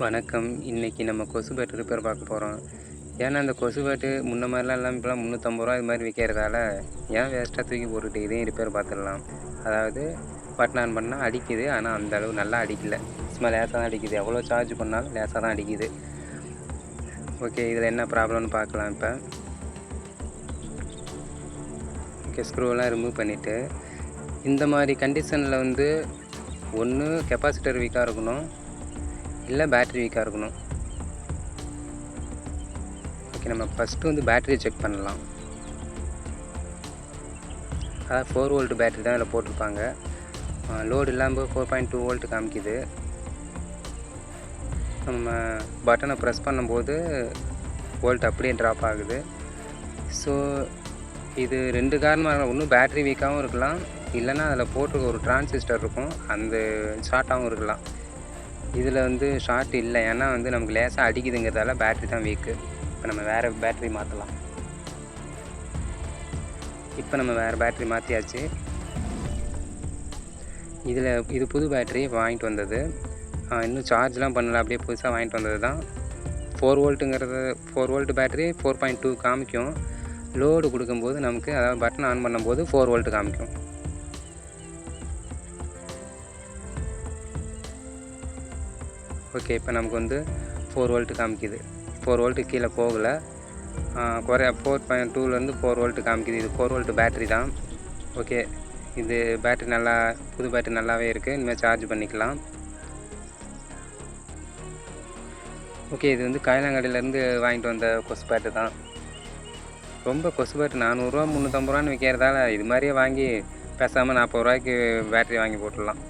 வணக்கம். இன்றைக்கி நம்ம கொசு ரிப்பேர் பார்க்க போகிறோம் ஏன்னா அந்த கொசு பேட்டு முன்ன மாதிரிலாம் எல்லாம் இப்போலாம் முந்நூற்றம்பது ரூபா இது மாதிரி விற்கிறதால ஏன் வேஸ்ட்டாக தூக்கி போட்டுட்டு இதையும் ரிப்பேர் பார்த்துடலாம். அதாவது பட்டன் ஆன் பண்ணால் அடிக்குது. ஆனால் அந்த அளவு நல்லா அடிக்கல. சும்மா லேசாக தான் அடிக்குது. எவ்வளோ சார்ஜ் பண்ணாலும் லேசாக தான் அடிக்குது. ஓகே இதில் என்ன ப்ராப்ளம்னு பார்க்கலாம் இப்போ. ஓகே ஸ்க்ரூவெல்லாம் ரிமூவ் பண்ணிவிட்டு இந்த மாதிரி கண்டிஷனில் வந்து ஒன்று கெப்பாசிட்டர் வீக்காக இருக்கணும். இல்லை பேட்ரி வீக்காக இருக்கணும். ஓகே நம்ம ஃபஸ்ட்டு வந்து பேட்டரியை செக் பண்ணலாம். அதாவது ஃபோர் வோல்ட்டு பேட்டரி தான் இதில் போட்டிருப்பாங்க. லோடு இல்லாமல் ஃபோர் பாயிண்ட் டூ வோல்ட்டு காமிக்குது. நம்ம பட்டனை ப்ரெஸ் பண்ணும்போது வோல்ட் அப்படியே ட்ராப் ஆகுது. ஸோ இது ரெண்டு காரணமாக ஒன்று பேட்ரி வீக்காகவும் இருக்கலாம். இல்லைன்னா அதில் போட்டிருக்க ஒரு டிரான்சிஸ்டர் இருக்கும். அந்த ஷார்ட்டாகவும் இருக்கலாம். இதில் வந்து ஷார்ட் இல்லை. ஏன்னா வந்து நமக்கு லேசாக அடிக்குதுங்கிறதால பேட்ரி தான் வீக்கு இப்போ நம்ம வேறு பேட்ரி மாற்றலாம் இப்போ நம்ம வேறு பேட்ரி மாற்றியாச்சு இதில் இது புது பேட்ரி வாங்கிட்டு வந்தது. இன்னும் சார்ஜ்லாம் பண்ணலை. அப்படியே புதுசாக வாங்கிட்டு வந்தது தான். Four வோல்ட்டுங்கிறது four volt battery four point two காமிக்கும். லோடு கொடுக்கும்போது நமக்கு அதாவது பட்டன் ஆன் பண்ணும்போது ஃபோர் வோல்ட்டு காமிக்கும். ஓகே இப்போ நமக்கு வந்து ஃபோர் வோல்ட்டு காமிக்குது. ஃபோர் வோல்ட்டு கீழே போகலை. குறைய ஃபோர் பாயிண்ட் டூலேருந்து ஃபோர் வோல்ட்டு காமிக்குது. இது ஃபோர் வோல்ட்டு பேட்ரி தான். ஓகே இது பேட்ரி நல்லா புது பேட்ரி நல்லாவே இருக்குது இனிமேல் சார்ஜ் பண்ணிக்கலாம். ஓகே இது வந்து காயிலாங்கடையிலேருந்து வாங்கிட்டு வந்த கொசு பேட்டு தான். ரொம்ப கொசு பேட்டு நானூறுரூவா முந்நூற்றம்பது ரூபான்னு விற்கிறதால இது மாதிரியே வாங்கி பேசாமல் நாற்பது ரூபாய்க்கு பேட்டரி வாங்கி போட்டுடலாம்.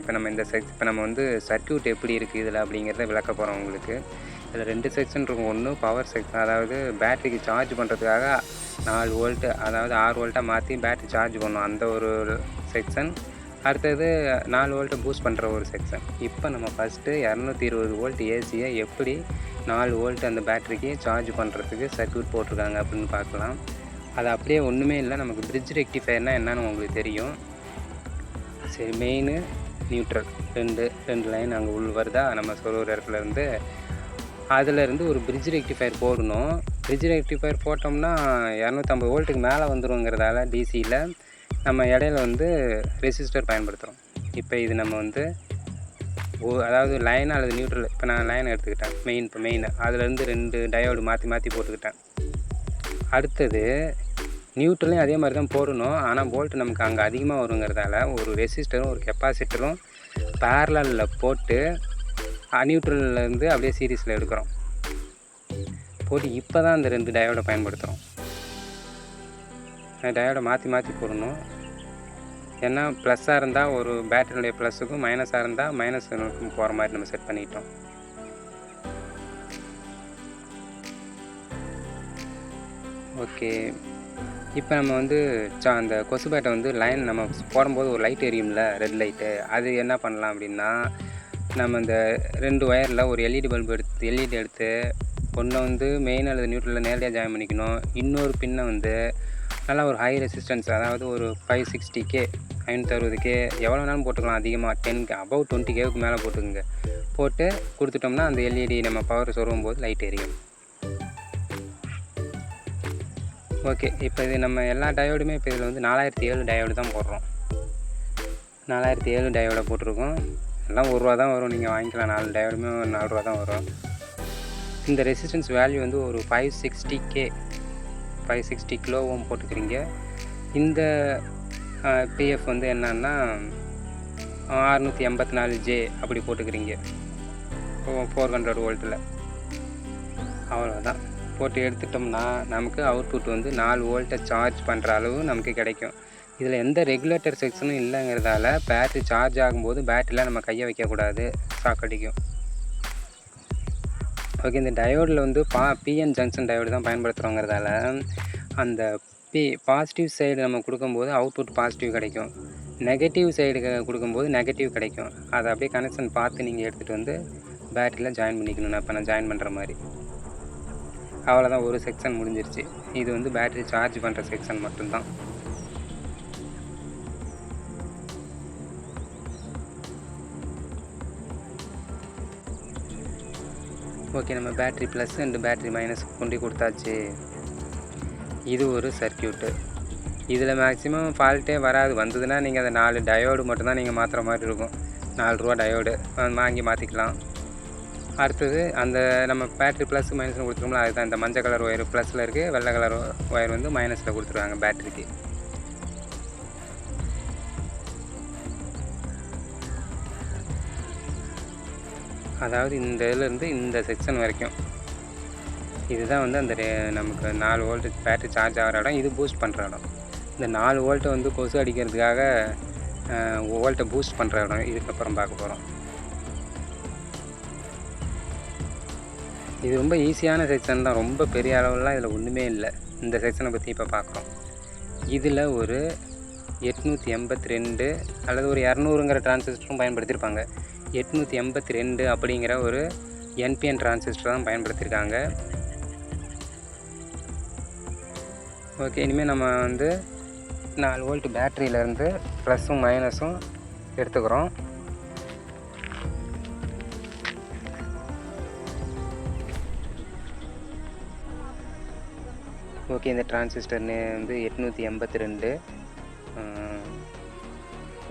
இப்போ நம்ம இந்த செக் இப்போ நம்ம வந்து சர்க்யூட் எப்படி இருக்குது இதில் அப்படிங்கிறத விளக்க போகிறோம் உங்களுக்கு. இதில் ரெண்டு செக்ஷன் இருக்கும். ஒன்று பவர் செக்ஷன் அதாவது பேட்டரிக்கு சார்ஜ் பண்ணுறதுக்காக நாலு வோல்ட்டு அதாவது ஆறு வோல்ட்டாக மாற்றி பேட்டரி சார்ஜ் பண்ணும். அந்த ஒரு செக்ஷன் அடுத்தது நாலு வோல்ட்டை பூஸ்ட் பண்ணுற ஒரு செக்ஷன் இப்போ நம்ம ஃபஸ்ட்டு இரநூத்தி இருபது வோல்ட் ஏசியை எப்படி நாலு வோல்ட் அந்த பேட்டரிக்கு சார்ஜ் பண்ணுறதுக்கு சர்க்யூட் போட்டிருக்காங்க அப்படின்னு பார்க்கலாம். அது அப்படியே ஒன்றுமே இல்லை. நமக்கு பிரிட்ஜ் ரெக்டிஃபயர்னால் என்னன்னு உங்களுக்கு தெரியும். சரி மெயின் நியூட்ரல் ரெண்டு ரெண்டு லைன் அங்கே உள் வருதா? நம்ம சொல்கிற ஒரு இடத்துல இருந்து அதிலேருந்து ஒரு பிரிட்ஜ் ரெக்டிஃபயர் போடணும். பிரிட்ஜ் ரெக்டிஃபயர் போட்டோம்னா இரநூத்தம்பது வோல்ட்டுக்கு மேலே வந்துருங்கிறதால டிசியில் நம்ம இடையில வந்து ரெசிஸ்டர் பயன்படுத்துகிறோம் இப்போ இது நம்ம வந்து ஓ அதாவது லைன் அல்லது நியூட்ரல் இப்போ நான் லைன் எடுத்துக்கிட்டேன். மெயின் இப்போ மெயின் அதுலேருந்து ரெண்டு டயோடு மாற்றி மாற்றி போட்டுக்கிட்டேன். அடுத்தது நியூட்ரலையும் அதே மாதிரி தான் போடணும். ஆனால் போல்ட் நமக்கு அங்கே அதிகமாக வருங்கிறதால ஒரு ரெசிஸ்டரும் ஒரு கெப்பாசிட்டரும் பேரலில் போட்டு நியூட்ரல்லேருந்து அப்படியே சீரீஸில் எடுக்கிறோம். போட்டு இப்போ தான் அந்த ரெண்டு டயோடை பயன்படுத்துகிறோம் டயோடை மாற்றி மாற்றி போடணும். ஏன்னா ப்ளஸ்ஸாக இருந்தால் ஒரு பேட்டரியுடைய ப்ளஸுக்கும் மைனஸாக இருந்தால் மைனஸுக்கும் போகிற மாதிரி நம்ம செட் பண்ணிட்டோம். ஓகே இப்போ நம்ம வந்து சா அந்த கொசுபேட்டை வந்து லைன் நம்ம போடும்போது ஒரு லைட் எரியும்ல ரெட் லைட்டு அது என்ன பண்ணலாம் அப்படின்னா நம்ம இந்த ரெண்டு ஒயரில் ஒரு எல்இடி பல்பு எடுத்து எல்இடி எடுத்து ஒன்று வந்து மெயின் அல்லது நியூட்ரலில் நேரடியாக ஜாயின் பண்ணிக்கணும். இன்னொரு பின்னை வந்து நல்லா ஒரு ஹை ரெசிஸ்டன்ஸ் அதாவது ஒரு ஃபைவ் சிக்ஸ்டி கே ஐநூற்றி அறுபது கே எவ்வளோ வேணாலும் போட்டுக்கலாம். அதிகமாக டென் கே அபவ் டுவெண்ட்டி கேவுக்கு மேலே போட்டுக்குங்க. போட்டு கொடுத்துட்டோம்னா அந்த எல்இடி நம்ம பவர் சொருகும் போது லைட் எரியும். ஓகே இப்போ இது நம்ம எல்லா டயோடுமே இப்போ இதில் வந்து நாலாயிரத்தி ஏழு டயோடு தான் போடுறோம். நாலாயிரத்தி ஏழு டயோடை போட்டிருக்கோம். எல்லாம் ஒரு ரூபா தான் வரும். நீங்கள் வாங்கிக்கலாம். நாலு டயோடுமே ஒரு நாலு ரூபா தான் வரும். இந்த ரெசிஸ்டன்ஸ் வேல்யூ வந்து ஒரு five sixty K five sixty kilo ohm போட்டுக்கிறீங்க. இந்த பிஎஃப் வந்து என்னன்னா அறுநூற்றி எண்பத்தி நாலு ஜே அப்படி போட்டுக்கிறீங்க. ஃபோர் ஹண்ட்ரட் வோல்ட்டில் அவ்வளோதான் போட்டு எடுத்துட்டோம்னா நமக்கு அவுட்புட் வந்து நாலு வோல்ட்டை சார்ஜ் பண்ணுற அளவு நமக்கு கிடைக்கும். இதில் எந்த ரெகுலேட்டர் செக்ஷனும் இல்லைங்கிறதால பேட்ரி சார்ஜ் ஆகும்போது பேட்டரியில் நம்ம கையை வைக்கக்கூடாது ஷாக் அடிக்கும். ஓகே இந்த டயோடில் வந்து பா பிஎன் ஜங்ஷன் டயோடு தான் பயன்படுத்துகிறோங்கிறதால அந்த பி பாசிட்டிவ் சைடு நம்ம கொடுக்கும்போது அவுட்புட் பாசிட்டிவ் கிடைக்கும். நெகட்டிவ் சைடு கொடுக்கும்போது நெகட்டிவ் கிடைக்கும். அதை அப்படியே கனெக்ஷன் பார்த்து நீங்கள் எடுத்துகிட்டு வந்து பேட்டரியில் ஜாயின் பண்ணிக்கணும் நான் இப்போ நான் ஜாயின் பண்ணுற மாதிரி. அவ்வளோதான் ஒரு செக்ஷன் முடிஞ்சிருச்சு. இது வந்து பேட்டரி சார்ஜ் பண்ணுற செக்ஷன் மட்டும்தான். ஓகே நம்ம battery plus and battery minus கொண்டு கொடுத்தாச்சு. இது ஒரு சர்க்கியூட்டு இதில் மேக்ஸிமம் ஃபால்ட்டே வராது. வந்ததுன்னா நீங்கள் அந்த நாலு டயோடு மட்டும்தான் நீங்கள் மாற்றுற மாதிரி இருக்கும். நாலு ரூபா டயோடு வாங்கி மாற்றிக்கலாம் அடுத்தது அந்த நம்ம பேட்ரி ப்ளஸ் மைனஸில் கொடுத்துருக்கோம்ல அதுதான் இந்த மஞ்சள் கலர் ஒயர் ப்ளஸில் இருக்குது வெள்ளை கலர் ஒயர் வந்து மைனஸில் கொடுத்துருவாங்க பேட்ரிக்கு. அதாவது இந்த இதுலேருந்து இந்த செக்ஷன் வரைக்கும். இதுதான் வந்து அந்த நமக்கு நாலு வோல்ட் பேட்டரி சார்ஜ் ஆகிற இடம் இது பூஸ்ட் பண்ணுற இடம். இந்த நாலு வோல்ட்டை வந்து கொசு அடிக்கிறதுக்காக வோல்ட்டை பூஸ்ட் பண்ணுற இடம் இதுக்கப்புறம் பார்க்க போகிறோம் இது ரொம்ப ஈஸியான செக்ஷன் தான். ரொம்ப பெரிய அளவுலாம் இதில் ஒன்றுமே இல்லை. இந்த செக்ஷனை பற்றி இப்போ பார்க்குறோம் இதில் ஒரு எட்நூற்றி எண்பத்தி ரெண்டு அல்லது ஒரு இரநூறுங்கிற டிரான்சிஸ்டரும் பயன்படுத்தியிருப்பாங்க. எட்நூற்றி எண்பத்தி ரெண்டு அப்படிங்கிற ஒரு என்பிஎன் டிரான்சிஸ்டர் தான் பயன்படுத்தியிருக்காங்க. ஓகே இனிமேல் நம்ம வந்து நாலு வோல்ட் பேட்டரியிலேருந்து ப்ளஸ்ஸும் மைனஸும் எடுத்துக்கிறோம். ஓகே இந்த டிரான்சிஸ்டர்னு வந்து எட்நூற்றி எண்பத்தி ரெண்டு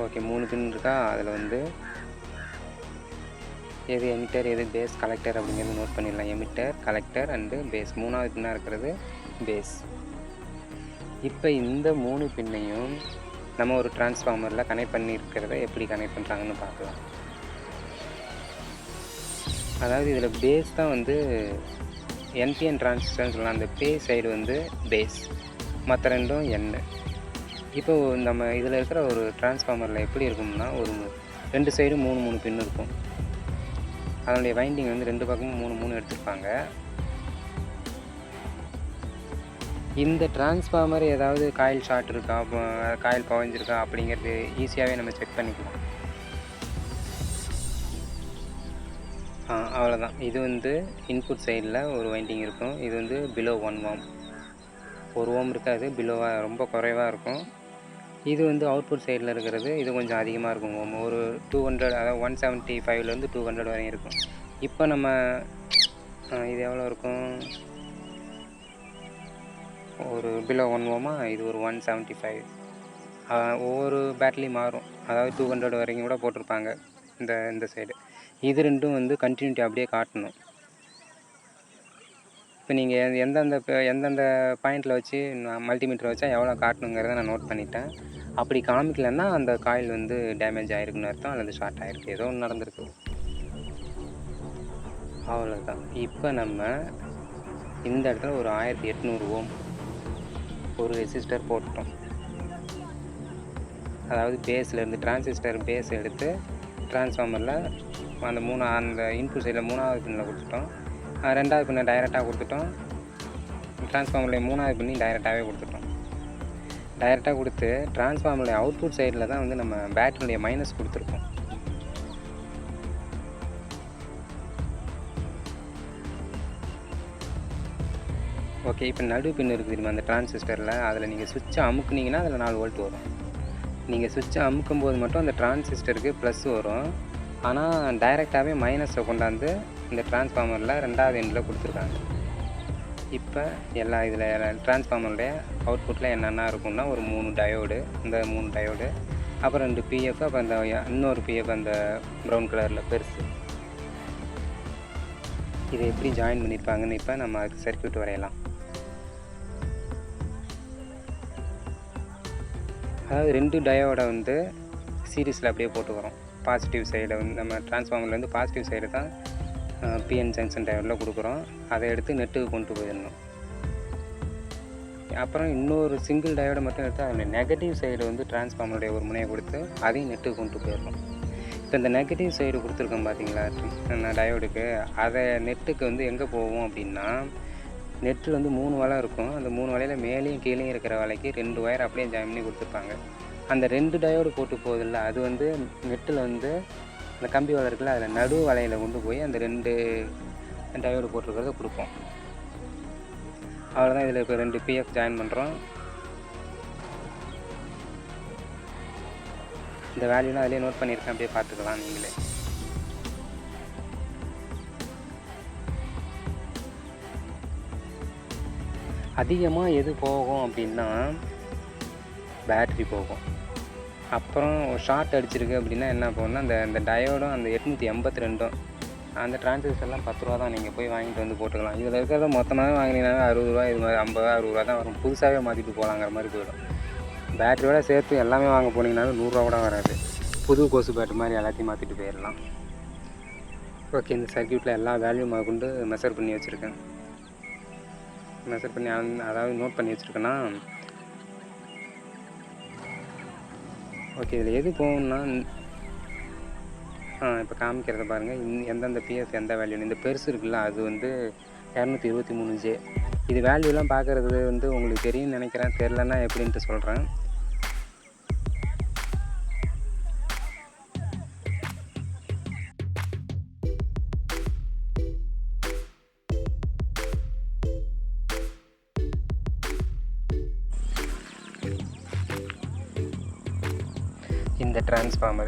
ஓகே மூணு பின் இருக்கா? அதில் வந்து எது எமிட்டர் எது பேஸ் கலெக்டர் அப்படிங்கிறது நோட் பண்ணிடலாம். எமிட்டர் கலெக்டர் அண்டு பேஸ் மூணாவது பின்னாக இருக்கிறது பேஸ் இப்போ இந்த மூணு பின்னையும் நம்ம ஒரு டிரான்ஸ்ஃபார்மரில் கனெக்ட் பண்ணியிருக்கிறத எப்படி கனெக்ட் பண்ணுறாங்கன்னு பார்க்கலாம். அதாவது இதில் பேஸ் தான் வந்து என்பிஎன் டிரான்சிஸ்டர்னு சொல்லலாம் அந்த பே சைடு வந்து பேஸ் மற்ற ரெண்டும் எண்ணு இப்போ நம்ம இதில் இருக்கிற ஒரு டிரான்ஸ்ஃபார்மரில் எப்படி இருக்கும்னா ஒரு ரெண்டு சைடும் மூணு மூணு பின் இருக்கும். அதனுடைய வைண்டிங் வந்து ரெண்டு பக்கமும் மூணு மூணு எடுத்துருப்பாங்க. இந்த டிரான்ஸ்ஃபார்மர் ஏதாவது காயில் ஷார்ட் இருக்கா அப்போ காயில் பவஞ்சிருக்கா அப்படிங்கிறது ஈஸியாகவே நம்ம செக் பண்ணிக்கலாம். அவ்வளோதான் இது வந்து இன்புட் சைடில் ஒரு வைண்டிங் இருக்கும். இது வந்து பிலோ ஒன் ஓம் ஒரு ஓம் இருக்காது பிலோவாக ரொம்ப குறைவாக இருக்கும். இது வந்து அவுட்புட் சைடில் இருக்கிறது இது கொஞ்சம் அதிகமாக இருக்கும் ஓம் ஒரு டூ ஹண்ட்ரட் அதாவது ஒன் செவன்ட்டி ஃபைவ்லேருந்து டூ ஹண்ட்ரட் வரையும் இருக்கும். இப்போ நம்ம இது எவ்வளோ இருக்கும்? ஒரு பிலோ ஒன் ஓமா இது ஒரு ஒன் செவன்ட்டி ஃபைவ் ஒவ்வொரு பேட்டரியும் மாறும். அதாவது டூ ஹண்ட்ரட் வரைக்கும் கூட போட்டிருப்பாங்க இந்த இந்த சைடு இது ரெண்டும் வந்து கண்டினியூட்டி அப்படியே காட்டணும். இப்போ நீங்கள் எந்தெந்த எந்தெந்த பாயிண்டில் வச்சு மல்டிமீட்டர் வச்சா எவ்வளோ காட்டணுங்கிறத நான் நோட் பண்ணிட்டேன். அப்படி காமிக்கலன்னா அந்த காயில் வந்து டேமேஜ் ஆகிருக்குன்னு அர்த்தம் அல்லது ஷார்ட் ஆகிருக்கு ஏதோ ஒன்று நடந்திருக்கு. அவ்வளோதான் இப்போ நம்ம இந்த இடத்துல ஒரு ஆயிரத்தி எட்நூறு ஓம் ஒரு ரெசிஸ்டர் போட்டோம் அதாவது பேஸ்லேருந்து டிரான்சிஸ்டர் பேஸ் எடுத்து டிரான்ஸ்ஃபார்மரில் அந்த மூணு அந்த இன்புட் சைடில் மூணாவது பின்னில் கொடுத்துட்டோம். ரெண்டாவது பின்னை டைரெக்டாக கொடுத்துட்டோம். டிரான்ஸ்ஃபார்மரில் மூணாவது பின்னி டைரெக்டாகவே கொடுத்துட்டோம். டைரெக்டாக கொடுத்து டிரான்ஸ்ஃபார்மருடைய அவுட்புட் சைடில் தான் வந்து நம்ம பேட்டரியுடைய மைனஸ் கொடுத்துருக்கோம். ஓகே இப்போ நடு பின் இருக்குது தெரியுமா? அந்த டிரான்சிஸ்டரில் அதில் நீங்கள் சுவிட்சை அமுக்குனீங்கன்னா அதில் நாலு வோல்ட் வரும். நீங்கள் சுவிட்சை அமுக்கும் போது மட்டும் அந்த டிரான்சிஸ்டருக்கு ப்ளஸ் வரும். ஆனால் டைரெக்டாகவே மைனஸை கொண்டாந்து இந்த டிரான்ஸ்ஃபார்மரில் ரெண்டாவது எண்டில் கொடுத்துருக்காங்க. இப்போ எல்லா இதில் டிரான்ஸ்ஃபார்மருடைய அவுட்புட்டில் என்னென்ன இருக்கும்னா ஒரு மூணு டயோடு இந்த மூணு டயோடு அப்புறம் ரெண்டு பிஎஃப் அப்புறம் இந்த இன்னொரு பிஎஃப் அந்த ப்ரௌன் கலரில் பெருசு. இதை எப்படி ஜாயின் பண்ணியிருப்பாங்கன்னு இப்போ நம்ம அதுக்கு சர்க்கியூட் வரையலாம். அதாவது ரெண்டு டயோடை வந்து சீரீஸில் அப்படியே போட்டுக்கிறோம் பாசிட்டிவ் சைடை வந்து நம்ம டிரான்ஸ்ஃபார்மர்லேருந்து பாசிட்டிவ் சைடு தான் பிஎன் ஜங்ஷன் டயோடில் கொடுக்குறோம். அதை எடுத்து நெட்டுக்கு கொண்டு போயிடணும். அப்புறம் இன்னொரு சிங்கிள் டயோடை மட்டும் எடுத்து அதில் நெகட்டிவ் சைடு வந்து டிரான்ஸ்ஃபார்மருடைய ஒரு முனையை கொடுத்து அதையும் நெட்டுக்கு கொண்டு போயிடணும். இப்போ இந்த நெகட்டிவ் சைடு கொடுத்துருக்கோம் பார்த்தீங்களா நான் டயோடுக்கு அதை நெட்டுக்கு வந்து எங்கே போவோம் அப்படின்னா நெட்டு வந்து மூணு வலை இருக்கும். அந்த மூணு வலையில் மேலேயும் கீழேயும் இருக்கிற வலைக்கு ரெண்டு ஒயர் அப்படியே ஜாயின் பண்ணி கொடுத்துருப்பாங்க அந்த ரெண்டு டயோடு போட்டு போகுதில்ல அது வந்து நெட்டில் வந்து அந்த கம்பி வலை இருக்குல்ல அதில் நடு வலையில் கொண்டு போய் அந்த ரெண்டு டயோடு போட்டிருக்கிறத கொடுப்போம். அவ்வளோதான் இதில் இப்போ ரெண்டு பிஎஃப் ஜாயின் பண்ணுறோம் இந்த வேல்யூலாம் அதிலே நோட் பண்ணியிருக்கேன். அப்படியே பார்த்துக்கலாம் நீங்களே. அதிகமாக எது போகும் அப்படின்னா பேட்ரி போகும். அப்புறம் ஷார்ட் அடிச்சிருக்கு அப்படின்னா என்ன போகணும்னா அந்த அந்த டயோடும் அந்த எட்நூற்றி எண்பத்தி ரெண்டும் அந்த டிரான்சிஸ்டர்லாம் பத்து ரூபா தான் நீங்கள் போய் வாங்கிட்டு வந்து போட்டுக்கலாம். இதில் இருக்கிறத மொத்தமாக வாங்கினீங்கன்னா அறுபது ரூபா இது மாதிரி ஐம்பது அறுபது ரூபா தான் வரும். புதுசாகவே மாற்றிட்டு போகலாங்கிற மாதிரி போயிடும். பேட்டரியோட சேர்த்து எல்லாமே வாங்க போனீங்கன்னாலும் நூறுரூவா கூட வராது. புது கொசு பேட்டரி மாதிரி எல்லாத்தையும் மாற்றிட்டு போயிடலாம். ஓகே இந்த சர்க்கியூட்டில் எல்லா வேல்யூமாக கொண்டு மெஷர் பண்ணி வச்சுருக்கேன். மெஷர் பண்ணி அதாவது நோட் பண்ணி வச்சுருக்கேன்னா ஓகே இதில் எது போகும்னா இப்போ காமிக்கிறத பாருங்கள் இந் எந்தெந்த பிஎஃப் எந்த வேல்யூன்னு இந்த பெருசு இருக்குல்ல அது வந்து இரநூத்தி இருபத்தி மூணு ஜே இது வேல்யூலாம் பார்க்குறது வந்து உங்களுக்கு தெரியும்னு நினைக்கிறேன். தெரிலன்னா எப்படின்ட்டு சொல்கிறேன்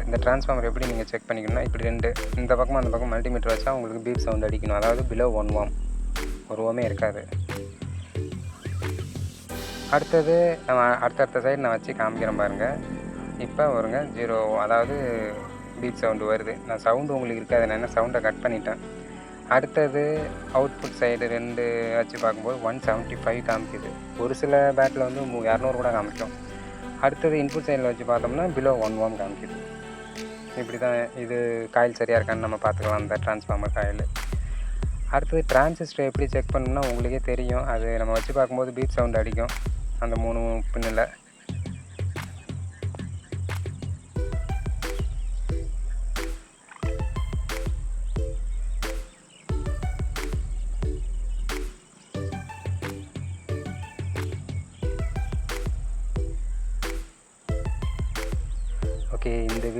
இந்த டிரான்ஸ்ஃபார்மர் எப்படி நீங்கள் செக் பண்ணிக்கணும்னா இப்படி ரெண்டு இந்த பக்கம் அந்த பக்கம் மல்டிமீட்டர் வச்சா உங்களுக்கு பீப் சவுண்ட் அடிக்கணும். அதாவது பிலோ ஒன் வாம் ஒரு ஓமே இருக்காது. அடுத்தது நம்ம அடுத்தடுத்த சைடு நான் வச்சு காமிக்கிறேன் பாருங்கள் இப்போ வருங்க ஜீரோ அதாவது பீப் சவுண்டு வருது. நான் சவுண்டு உங்களுக்கு இருக்காது நான் என்ன சவுண்டை கட் பண்ணிட்டேன். அடுத்தது அவுட்புட் சைடு ரெண்டு வச்சு பார்க்கும்போது ஒன் செவன்ட்டி ஃபைவ் காமிக்குது. ஒரு சில பேட்டில் வந்து இரநூறு கூட காமிக்கும். அடுத்தது இன்புட் சைடில் வச்சு பார்த்தோம்னா பிலோ ஒன் ஓம் காமிக்குது. இப்படி தான் இது காயில் சரியாக இருக்கான்னு நம்ம பார்த்துக்கலாம் அந்த டிரான்ஸ்ஃபார்மர் காயில் அடுத்தது டிரான்சிஸ்டர் எப்படி செக் பண்ணணும்னா உங்களுக்கே தெரியும். அது நம்ம வச்சு பார்க்கும்போது பீட் சவுண்ட் அடிக்கும். அந்த மூணு பின்னில்.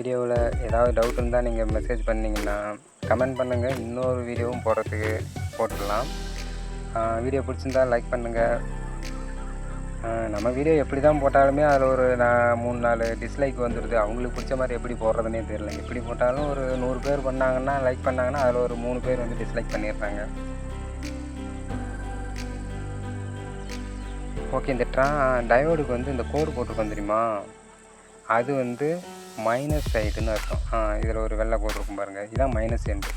வீடியோவில் ஏதாவது டவுட் இருந்தால் நீங்கள் மெசேஜ் பண்ணிங்கன்னா கமெண்ட் பண்ணுங்கள் இன்னொரு வீடியோவும் போடுறதுக்கு போட்டுடலாம். வீடியோ பிடிச்சிருந்தா லைக் பண்ணுங்கள் நம்ம வீடியோ எப்படி தான் போட்டாலுமே அதில் ஒரு நான் மூணு நாலு டிஸ்லைக் வந்துடுது அவங்களுக்கு பிடிச்ச மாதிரி எப்படி போடுறதுனே தெரியல. எப்படி போட்டாலும் ஒரு நூறு பேர் பண்ணாங்கன்னா லைக் பண்ணாங்கன்னா அதில் ஒரு மூணு பேர் வந்து டிஸ்லைக் பண்ணிடுறாங்க. ஓகே இந்த ட்ரா டயோடுக்கு வந்து இந்த கோடு போட்டிருக்கோம் தெரியுமா? அது வந்து மைனஸ் சைடுன்னு அர்த்தம். ஆ இதில் ஒரு வெள்ளை கோடு இருக்கும் பாருங்கள் இதுதான் மைனஸ் எண்டு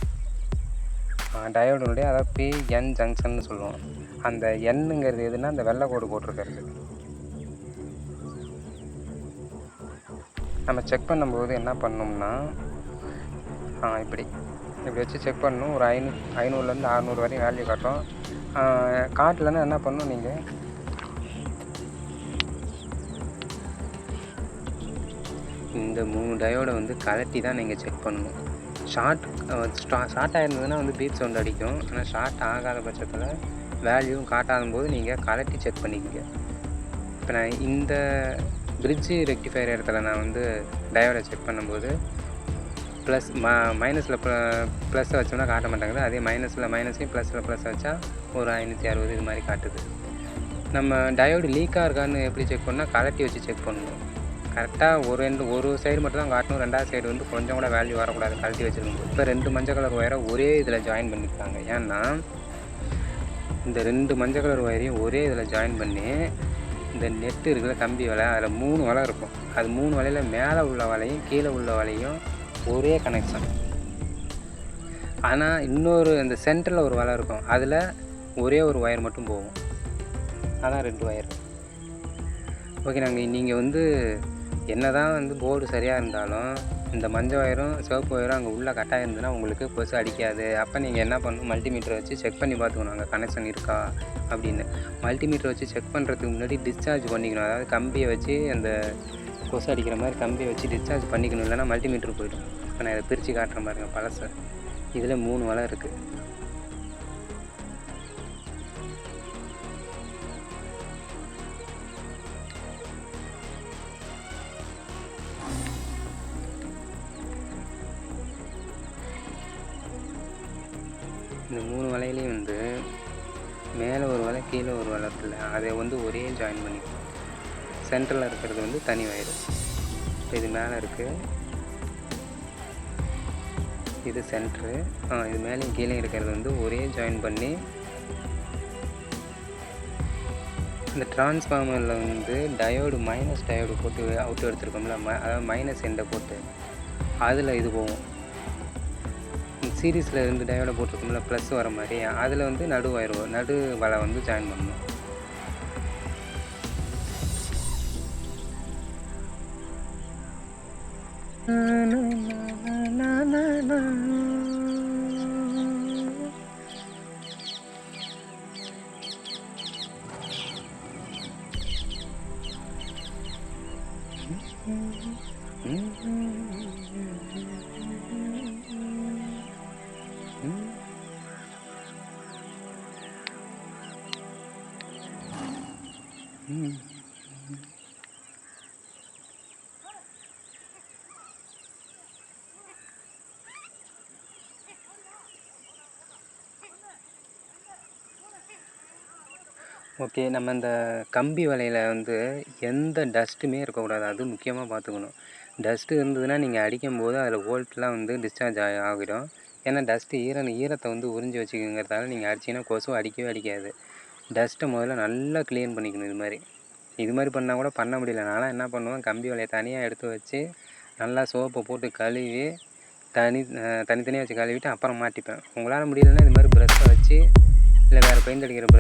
டயோடுனுடைய அதாவது பி என் ஜங்ஷன்னு சொல்லுவோம். அந்த எண்ணுங்கிறது எதுனா அந்த வெள்ளை கோடு போட்டிருக்கிறது. நம்ம செக் பண்ணும்போது என்ன பண்ணோம்னா ஆ இப்படி. இப்படி வச்சு செக் பண்ணணும் ஒரு ஐநூ ஐநூறுலேருந்து அறநூறு வரையும் வேல்யூ காட்டும் காட்டலன்னா காட்டலைன்னா என்ன பண்ணணும் நீங்கள் இந்த மூணு டயோடை வந்து கலட்டி தான் நீங்கள் செக் பண்ணணும். ஷார்ட் ஷார்ட் ஆகிருந்ததுன்னா வந்து பீப் சவுண்ட் அடிக்கும். ஆனால் ஷார்ட் ஆகாத பட்சத்தில் வேல்யூவும் காட்டாத போது நீங்கள் கலட்டி செக் பண்ணிக்கங்க. இப்போ நான் இந்த பிரிட்ஜு ரெக்டிஃபையர் இடத்துல நான் வந்து டயோடை செக் பண்ணும்போது ப்ளஸ் ம மைனஸில் ப்ளஸ் வச்சோம்னா காட்ட மாட்டேங்குது அதே மைனஸில் மைனஸையும் ப்ளஸில் ப்ளஸ் வச்சா ஒரு ஐநூற்றி அறுபது இது மாதிரி காட்டுது. நம்ம டயோடு லீக்காக இருக்கான்னு எப்படி செக் பண்ணால் கலட்டி வச்சு செக் பண்ணணும். கரெக்டாக ஒரு ரெண்டு ஒரு சைடு மட்டும் தான் காட்டணும். ரெண்டாவது சைடு வந்து கொஞ்சம் கூட வேல்யூ வரக்கூடாது. கழட்டி வச்சுருக்கோம். இப்போ ரெண்டு மஞ்சள் கலர் ஒயரை ஒரே இதில் ஜாயின் பண்ணிக்கிறாங்க ஏன்னா இந்த ரெண்டு மஞ்சள் கலர் ஒயரையும் ஒரே இதில் ஜாயின் பண்ணி இந்த நெட்டு இருக்கிற கம்பி வலை அதில் மூணு வலை இருக்கும். அது மூணு வலையில் மேலே உள்ள வலையும் கீழே உள்ள வலையும் ஒரே கனெக்ஷன் ஆனால் இன்னொரு இந்த சென்டரில் ஒரு வலை இருக்கும். அதில் ஒரே ஒரு ஒயர் மட்டும் போகும். அதான் ரெண்டு ஒயர் ஓகே நாங்கள் நீங்கள் வந்து என்ன தான் வந்து போர்டு சரியாக இருந்தாலும் இந்த மஞ்சள் ஒயரும் சிவப்பு ஒயரும் அங்கே உள்ளே கட்டாக இருந்ததுன்னா உங்களுக்கு கொசு அடிக்காது. அப்போ நீங்கள் என்ன பண்ணணும்? மல்டிமீட்டர் வச்சு செக் பண்ணி பார்த்துக்கணும். அங்கே கனெக்ஷன் இருக்கா? அப்படின்னு. மல்டிமீட்டர் வச்சு செக் பண்ணுறதுக்கு முன்னாடி டிஸ்சார்ஜ் பண்ணிக்கணும். அதாவது கம்பியை வச்சு அந்த கொசு அடிக்கிற மாதிரி கம்பியை வச்சு டிஸ்சார்ஜ் பண்ணிக்கணும். இல்லைன்னா மல்டிமீட்டர் போய்டும். இப்போ நான் இதை பிரித்து காட்டுறேன் பாருங்க பழசை. இதில் மூணு வலை இருக்குது இருக்குல்ல அதை வந்து ஒரே ஜாயின் பண்ணிக்கணும் சென்டரில் இருக்கிறது வந்து தனி வயிறு இது மேலே இருக்குது இது சென்ட்ரு இது மேலேயும் கீழே இருக்கிறது வந்து ஒரே ஜாயின் பண்ணி இந்த டிரான்ஸ்ஃபார்மரில் வந்து டயோடு மைனஸ் டயோடு போட்டு அவுட் எடுத்துருக்கோம்ல ம அதாவது மைனஸ் எண்டை போட்டு அதில் இது போகும். சீரீஸில் ரெண்டு டயோட போட்டிருக்கோம்ல ப்ளஸ் வர மாதிரி அதில் வந்து நடு வயர் நடு வலை வந்து ஜாயின் பண்ணணும். na na na na na okay நம்ம இந்த கம்பி வலையில் வந்து எந்த டஸ்ட்டுமே இருக்கக்கூடாது. அது முக்கியமாக பார்த்துக்கணும். டஸ்ட்டு இருந்ததுன்னா நீங்கள் அடிக்கும்போது அதில் ஓல்ட்லாம் வந்து டிஸ்சார்ஜ் ஆகி ஆகிடும். ஏன்னா டஸ்ட்டு ஈர ஈரத்தை வந்து உறிஞ்சி வச்சுக்கிறதால நீங்கள் அடிச்சிங்கன்னா கொசு அடிக்கவே அடிக்காது. டஸ்ட்டை முதல்ல நல்லா க்ளீன் பண்ணிக்கணும் இது மாதிரி. இது மாதிரி பண்ணால் கூட பண்ண முடியல. நான்லாம் என்ன பண்ணுவேன் கம்பி வலையை தனியாக எடுத்து வச்சு நல்லா சோப்பை போட்டு கழுவி தனி தனித்தனியாக வச்சு கழுவிட்டு அப்புறம் மாட்டிப்பேன். உங்களால் முடியலன்னா இது மாதிரி ப்ரெஷ்ஷை வச்சு இல்லை வேறு பெயிண்ட் அடிக்கிற ப்ரெஷ்